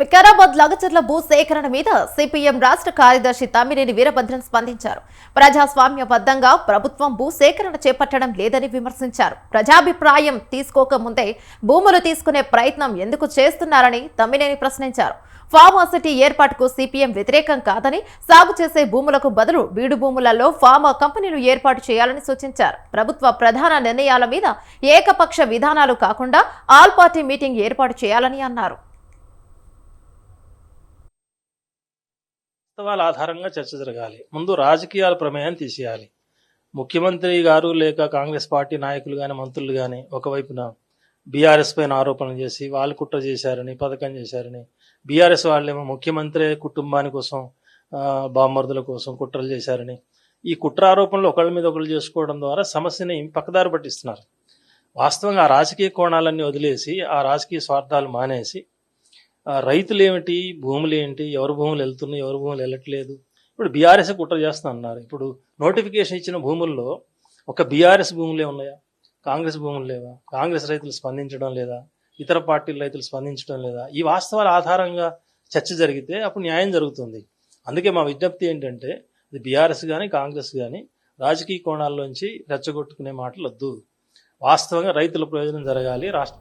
వికారాబాద్ లగచర్ల భూ సేకరణ మీద సిపిఎం రాష్ట్ర కార్యదర్శి తమ్మినేని వీరభద్రం స్పందించారు. ప్రజాస్వామ్యబద్ధంగా ప్రభుత్వం భూ సేకరణ చేపట్టడం లేదని విమర్శించారు. ప్రజాభిప్రాయం తీసుకోకముందే భూములు తీసుకునే ప్రయత్నం ఎందుకు చేస్తున్నారని తమ్మినేని ప్రశ్నించారు. ఫార్మాసిటీ ఏర్పాటుకు సిపిఎం వ్యతిరేకం కాదని సాగు చేసే భూములకు బదులు బీడు భూములలో ఫార్మా కంపెనీలు ఏర్పాటు చేయాలని సూచించారు. ప్రభుత్వ ప్రధాన నిర్ణయాల మీద ఏకపక్ష విధానాలు కాకుండా ఆల్ పార్టీ మీటింగ్ ఏర్పాటు చేయాలని అన్నారు. వాస్తవాల ఆధారంగా చర్చ జరగాలి. ముందు రాజకీయాల ప్రమేయం తీసేయాలి. ముఖ్యమంత్రి గారు లేక కాంగ్రెస్ పార్టీ నాయకులు కానీ మంత్రులు కానీ ఒకవైపున బీఆర్ఎస్ పైన ఆరోపణలు చేసి వాళ్ళు కుట్ర చేశారని పథకం చేశారని బీఆర్ఎస్ వాళ్ళేమో ముఖ్యమంత్రి కుటుంబాని కోసం ఆ, బామ్మర్దుల కోసం కుట్రలు చేశారని ఈ కుట్ర ఆరోపణలు ఒకళ్ళ మీద ఒకళ్ళు చేసుకోవడం ద్వారా సమస్యని పక్కదారి పట్టిస్తున్నారు. వాస్తవంగా ఆ రాజకీయ కోణాలన్నీ వదిలేసి ఆ రాజకీయ స్వార్థాలు మానేసి రైతులు ఏమిటి భూములు ఏంటి ఎవరి భూములు వెళ్తున్నాయి? ఎవరి భూములు వెళ్ళట్లేదు? ఇప్పుడు బీఆర్ఎస్ కుట్ర చేస్తా అన్నారు. ఇప్పుడు నోటిఫికేషన్ ఇచ్చిన భూముల్లో ఒక బీఆర్ఎస్ భూములే ఉన్నాయా? కాంగ్రెస్ భూములు లేవా? కాంగ్రెస్ రైతులు స్పందించడం లేదా? ఇతర పార్టీల రైతులు స్పందించడం లేదా? ఈ వాస్తవాల ఆధారంగా చర్చ జరిగితే అప్పుడు న్యాయం జరుగుతుంది. అందుకే మా విజ్ఞప్తి ఏంటంటే ఇది బీఆర్ఎస్ కానీ కాంగ్రెస్ కానీ రాజకీయ కోణాల్లోంచి రెచ్చగొట్టుకునే మాటలు వద్దు వాస్తవంగా రైతుల ప్రయోజనం జరగాలి రాష్ట్ర